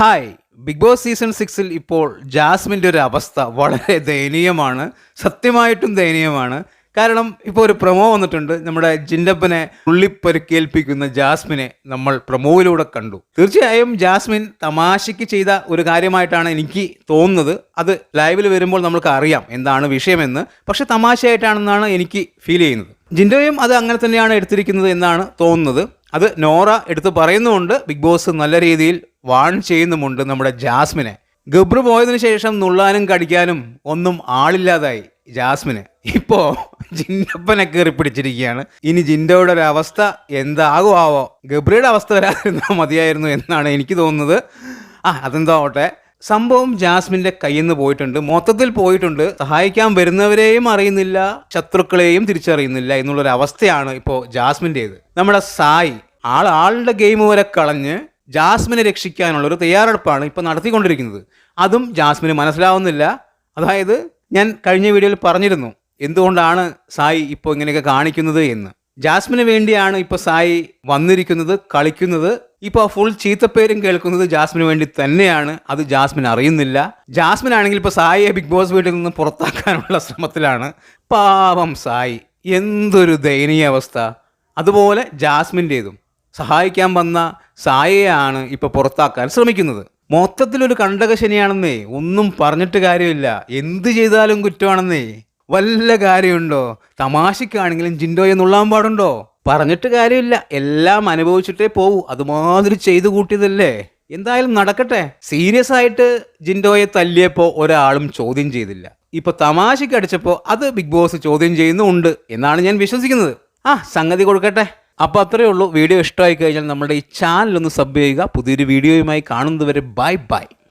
Hi. Big boss season സിക്സിൽ ഇപ്പോൾ ജാസ്മിന്റെ ഒരു അവസ്ഥ വളരെ ദയനീയമാണ്. സത്യമായിട്ടും ദയനീയമാണ്. കാരണം ഇപ്പോൾ ഒരു പ്രൊമോ വന്നിട്ടുണ്ട്. നമ്മുടെ ജിൻഡപ്പനെ ഉള്ളിപ്പരുക്കേൽപ്പിക്കുന്ന ജാസ്മിനെ നമ്മൾ പ്രൊമോയിലൂടെ കണ്ടു. തീർച്ചയായും ജാസ്മിൻ തമാശയ്ക്ക് ചെയ്ത ഒരു കാര്യമായിട്ടാണ് എനിക്ക് തോന്നുന്നത്. അത് ലൈവിൽ വരുമ്പോൾ നമ്മൾക്ക് അറിയാം എന്താണ് വിഷയമെന്ന്. പക്ഷെ തമാശയായിട്ടാണെന്നാണ് എനിക്ക് ഫീൽ ചെയ്യുന്നത്. ജിൻഡോയും അത് അങ്ങനെ തന്നെയാണ് എടുത്തിരിക്കുന്നത് എന്നാണ് തോന്നുന്നത്. അത് നോറ എടുത്ത് പറയുന്നുമുണ്ട്. ബിഗ് ബോസ് നല്ല രീതിയിൽ വാൺ ചെയ്യുന്നുമുണ്ട് നമ്മുടെ ജാസ്മിനെ. ഗബ്രു പോയതിന് ശേഷം നുള്ളാനും കടിക്കാനും ഒന്നും ആളില്ലാതായി ജാസ്മിന്. ഇപ്പോ ജിൻഡപ്പനെ കയറി പിടിച്ചിരിക്കുകയാണ്. ഇനി ജിൻഡോയുടെ ഒരു അവസ്ഥ എന്താകും ആവോ ഗബ്രിയുടെ അവസ്ഥ വരാതിരുന്നാൽ മതിയായിരുന്നു എന്നാണ് എനിക്ക് തോന്നുന്നത്. ആ അതെന്തോ ആവട്ടെ സംഭവം ജാസ്മിന്റെ കയ്യിൽ നിന്ന് പോയിട്ടുണ്ട്. മൊത്തത്തിൽ പോയിട്ടുണ്ട്. സഹായിക്കാൻ വരുന്നവരെയും അറിയുന്നില്ല ശത്രുക്കളെയും തിരിച്ചറിയുന്നില്ല എന്നുള്ളൊരു അവസ്ഥയാണ് ഇപ്പോൾ ജാസ്മിന്റേത് നമ്മുടെ സായി ആൾ ആളുടെ ഗെയിം വരെ കളഞ്ഞ് ജാസ്മിനെ രക്ഷിക്കാനുള്ള ഒരു തയ്യാറെടുപ്പാണ് ഇപ്പോൾ നടത്തിക്കൊണ്ടിരിക്കുന്നത്. അതും ജാസ്മിന് മനസ്സിലാവുന്നില്ല. അതായത് ഞാൻ കഴിഞ്ഞ വീഡിയോയിൽ പറഞ്ഞിരുന്നു എന്തുകൊണ്ടാണ് സായി ഇപ്പോൾ ഇങ്ങനെയൊക്കെ കാണിക്കുന്നത് എന്ന്. ജാസ്മിന് വേണ്ടിയാണ് ഇപ്പോൾ സായി വന്നിരിക്കുന്നത് കളിക്കുന്നത്. ഇപ്പോൾ ഫുൾ ചീത്തപ്പേരും കേൾക്കുന്നത് ജാസ്മിന് വേണ്ടി തന്നെയാണ്. അത് ജാസ്മിൻ അറിയുന്നില്ല. ജാസ്മിൻ ആണെങ്കിൽ ഇപ്പോൾ സായിയെ ബിഗ് ബോസ് വീട്ടിൽ നിന്ന് പുറത്താക്കാനുള്ള ശ്രമത്തിലാണ്. പാവം സായി. എന്തൊരു ദയനീയ അവസ്ഥ അതുപോലെ ജാസ്മിന്റേതും. സഹായിക്കാൻ വന്ന സായയാണ് ഇപ്പോൾ പുറത്താക്കാൻ ശ്രമിക്കുന്നത്. മൊത്തത്തിലൊരു കണ്ടക ശനിയാണെന്നേ ഒന്നും പറഞ്ഞിട്ട് കാര്യമില്ല. എന്ത് ചെയ്താലും കുറ്റമാണെന്നേ. വല്ല കാര്യമുണ്ടോ? തമാശക്കാണെങ്കിലും ജിൻഡോയെ നുള്ളാൻ പാടുണ്ടോ? പറഞ്ഞിട്ട് കാര്യമില്ല. എല്ലാം അനുഭവിച്ചിട്ടേ പോവൂ. അതുമാതിരി ചെയ്തു കൂട്ടിയതല്ലേ. എന്തായാലും നടക്കട്ടെ. സീരിയസ് ആയിട്ട് ജിൻഡോയെ തല്ലിയപ്പോൾ ഒരാളും ചോദ്യം ചെയ്തില്ല. ഇപ്പൊ തമാശക്ക് അടിച്ചപ്പോ അത് ബിഗ് ബോസ് ചോദ്യം ചെയ്യുന്നുണ്ട് എന്നാണ് ഞാൻ വിശ്വസിക്കുന്നത്. ആ സംഗതി കൊടുക്കട്ടെ. അപ്പോൾ അത്രയേ ഉള്ളൂ. വീഡിയോ ഇഷ്ടമായി കഴിഞ്ഞാൽ നമ്മുടെ ഈ ചാനൽ ഒന്ന് സബ് ചെയ്യുക. പുതിയൊരു വീഡിയോയുമായി കാണുന്നതുവരെ ബൈ ബൈ.